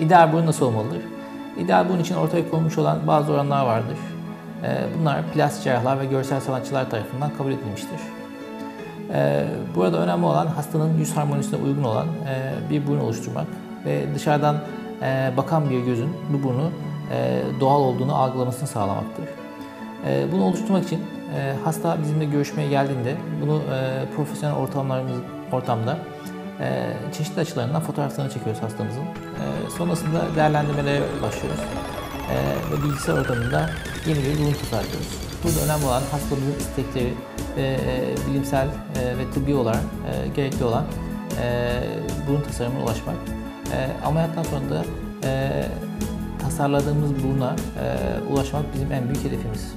ideal burun nasıl olmalıdır? İdeal burun için ortaya konmuş olan bazı oranlar vardır. Ee, bunlar plastik cerrahlar ve görsel sanatçılar tarafından kabul edilmiştir. Ee, burada önemli olan hastanın yüz harmonisine uygun olan e, bir burun oluşturmak ve dışarıdan e, bakan bir gözün bu burnu e, doğal olduğunu algılamasını sağlamaktır. Bunu oluşturmak için hasta bizimle görüşmeye geldiğinde bunu profesyonel ortamlarımız ortamda çeşitli açılarından fotoğraflarını çekiyoruz hastamızın. E, sonrasında değerlendirmelere başlıyoruz. E, ve bilgisayar ortamında yeni bir burun tasarlıyoruz. Burada önemli olan hastamızın istekleri ve e, bilimsel e, ve tıbbi olarak e, gerekli olan burun tasarımına ulaşmak. Ameliyattan sonra da tasarladığımız buruna ulaşmak bizim en büyük hedefimiz.